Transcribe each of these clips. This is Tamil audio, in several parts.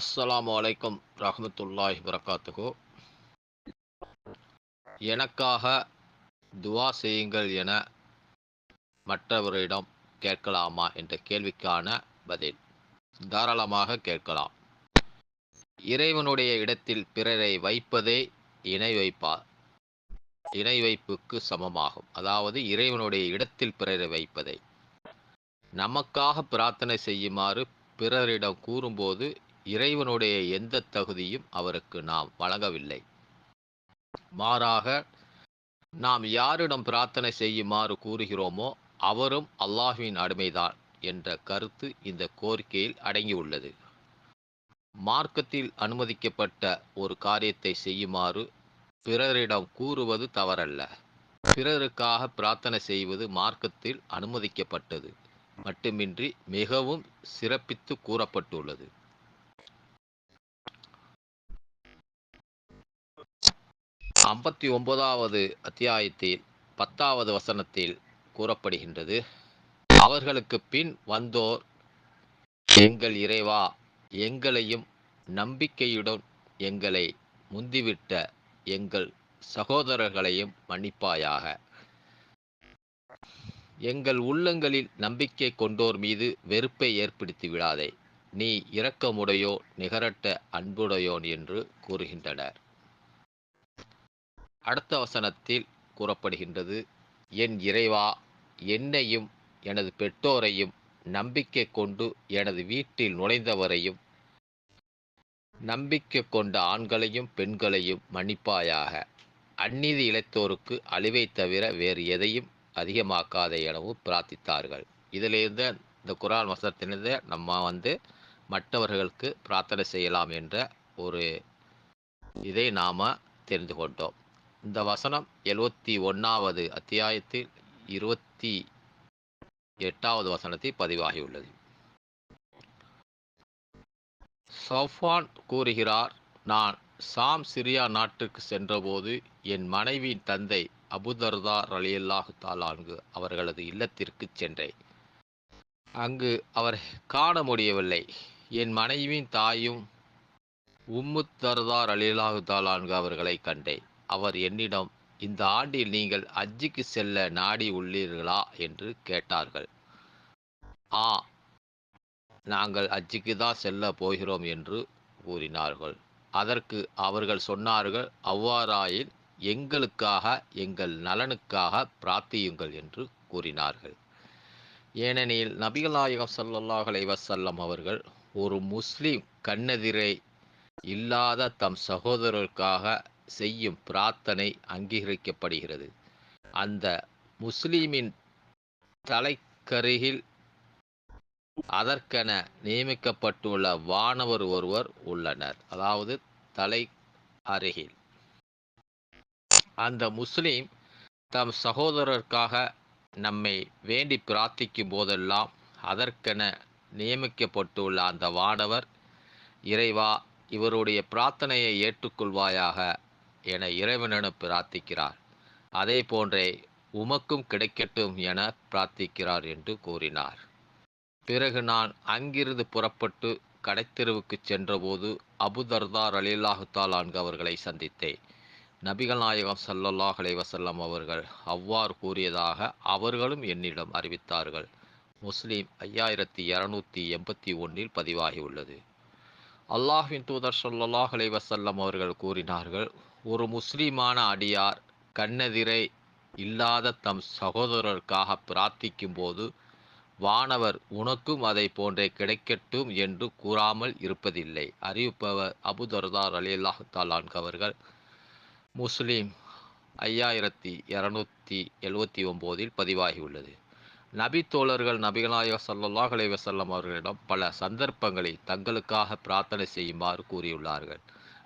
அஸ்லாம் வலைக்கம் ரஹமத்துல்லாஹ் வரகாத்துகோ எனக்காக துவா செய்யுங்கள் என மற்றவரிடம் கேட்கலாமா என்ற கேள்விக்கான பதில். தாராளமாக கேட்கலாம். இறைவனுடைய இடத்தில் பிறரை வைப்பதே இணை வைப்பார் இணை வைப்புக்கு சமமாகும். அதாவது இறைவனுடைய இடத்தில் பிறரை வைப்பதை. நமக்காக பிரார்த்தனை செய்யுமாறு பிறரிடம் கூறும்போது இறைவனுடைய எந்த தகுதியும் அவருக்கு நாம் வழங்கவில்லை. மாறாக நாம் யாரிடம் பிரார்த்தனை செய்யுமாறு கூறுகிறோமோ அவரும் அல்லாஹுவின் அடிமைதான் என்ற கருத்து இந்த கோரிக்கையில் அடங்கியுள்ளது. மார்க்கத்தில் அனுமதிக்கப்பட்ட ஒரு காரியத்தை செய்யுமாறு பிறரிடம் கூறுவது தவறல்ல. பிறருக்காக பிரார்த்தனை செய்வது மார்க்கத்தில் அனுமதிக்கப்பட்டது. மட்டுமின்றி மிகவும் சிறப்பித்து கூறப்பட்டுள்ளது. ஐம்பத்தி ஒன்பதாவது அத்தியாயத்தில் பத்தாவது வசனத்தில் கூறப்படுகின்றது அவர்களுக்கு பின் வந்தோர் எங்கள் இறைவா எங்களையும் நம்பிக்கையுடன் எங்களை முந்திவிட்ட எங்கள் சகோதரர்களையும் மன்னிப்பாயாக. எங்கள் உள்ளங்களில் நம்பிக்கை கொண்டோர் மீது வெறுப்பை ஏற்படுத்தி விடாதே. நீ இரக்கமுடையோ நிகரட்ட அன்புடையோன் என்று கூறுகின்றனர். அடுத்த வசனத்தில் கூறப்படுகின்றது என் இறைவா என்னையும் எனது பெற்றோரையும் நம்பிக்கை கொண்டு எனது வீட்டில் நுழைந்தவரையும் நம்பிக்கை கொண்ட ஆண்களையும் பெண்களையும் மன்னிப்பாயாக. அந்நீதி இழைத்தோருக்கு அழிவை தவிர வேறு எதையும் அதிகமாக்காத எனவும் பிரார்த்தித்தார்கள். இதிலிருந்து இந்த குரான் வசனத்திலிருந்து நம்ம வந்து மற்றவர்களுக்கு பிரார்த்தனை செய்யலாம் என்ற ஒரு இதை நாம் தெரிந்து கொண்டோம். இந்த வசனம் எழுவத்தி ஒன்றாவது அத்தியாயத்தில் இருபத்தி எட்டாவது வசனத்தில் பதிவாகியுள்ளது. சஃபான் கூறுகிறார் நான் சாம் சிரியா நாட்டுக்கு சென்றபோது என் மனைவியின் தந்தை அபுதர்தா ரலியல்லாஹு தாலான்கு அவர்களது இல்லத்திற்கு சென்றேன். அங்கு அவர் காண முடியவில்லை. என் மனைவியின் தாயும் உம்முத் தர்தார் அலிலாஹு தாலான்கு அவர்களை கண்டேன். அவர் என்னிடம் இந்த ஆண்டில் நீங்கள் அஜிக்கு செல்ல நாடி உள்ளீர்களா? என்று கேட்டார்கள். ஆ நாங்கள் அஜிக்கு தான் செல்ல போகிறோம் என்று கூறினார்கள். அதற்கு அவர்கள் சொன்னார்கள் அவ்வாறாயின் எங்களுக்காக எங்கள் நலனுக்காக பிரார்த்தியுங்கள் என்று கூறினார்கள். ஏனெனில் நபிகளாயகம் சல்லல்லாஹ் அலைவசல்லம் அவர்கள் ஒரு முஸ்லீம் கண்ணெதிரை இல்லாத தம் சகோதரருக்காக செய்யும் பிரார்த்தனை அங்கீகரிக்கப்படுகிறது. அந்த முஸ்லீமின் தலைக்கருகில் அதற்கென நியமிக்கப்பட்டுள்ள வானவர் ஒருவர் உள்ளனர். அதாவது தலை அருகில். அந்த முஸ்லீம் தம் சகோதரருக்காக நம்மை வேண்டி பிரார்த்திக்கும் போதெல்லாம் அதற்கென நியமிக்கப்பட்டுள்ள அந்த வானவர் இறைவா இவருடைய பிரார்த்தனையை ஏற்றுக்கொள்வாயாக என இறைவனிடம் பிரார்த்திக்கிறார். அதே போன்றே உமக்கும் கிடைக்கட்டும் என பிரார்த்திக்கிறார் என்று கூறினார். பிறகு நான் அங்கிருந்து புறப்பட்டு கடைத்தெருவுக்கு சென்றபோது அபுதர்தார் அலிலாஹு அன்கு அவர்களை சந்தித்தேன். நபிகள் நாயகம் சல்லல்லாஹ் அலைவசல்லம் அவர்கள் அவ்வாறு கூறியதாக அவர்களும் என்னிடம் அறிவித்தார்கள். முஸ்லீம் ஐயாயிரத்தி இரநூத்தி எண்பத்தி ஒன்றில் பதிவாகியுள்ளது. அல்லாஹின் தூதர் சொல்லல்லாஹ் அலைவசல்லம் அவர்கள் கூறினார்கள் ஒரு முஸ்லீமான அடியார் கண்ணெதிரை இல்லாத தம் சகோதரருக்காக பிரார்த்திக்கும்போது வானவர் உனக்கும் அதை போன்றே கிடைக்கட்டும் என்று கூறாமல் இருப்பதில்லை. அறிவிப்பவர் அபுதர்தார் அலி அல்லாஹாலான் அவர்கள் முஸ்லீம் ஐயாயிரத்தி இரநூத்தி எழுவத்தி ஒம்போதில் பதிவாகியுள்ளது. நபி தோழர்கள் நபிகநாயக சல்லாஹ் அலைவசல்லம் அவர்களிடம் பல சந்தர்ப்பங்களில் தங்களுக்காக பிரார்த்தனை செய்யுமாறு கூறியுள்ளார்கள்.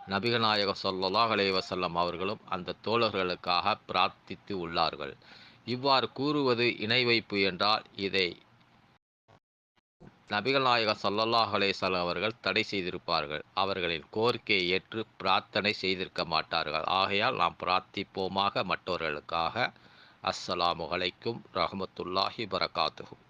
நபிகநாயக சொல்லலாஹ் அலைவசல்லம் அவர்களும் அந்த தோழர்களுக்காக பிரார்த்தித்து உள்ளார்கள். இவ்வாறு கூறுவது இணை வைப்பு என்றால் இதை நபிகநாயக நாயகம் சல்லல்லாஹ் அவர்கள் தடை செய்திருப்பார்கள். அவர்களின் கோரிக்கையை ஏற்று பிரார்த்தனை செய்திருக்க மாட்டார்கள். ஆகையால் நாம் பிரார்த்திப்போமாக மற்றவர்களுக்காக. அஸ்ஸலாமு அலைக்கும் ரஹமத்துல்லாஹி பரகாத்துகும்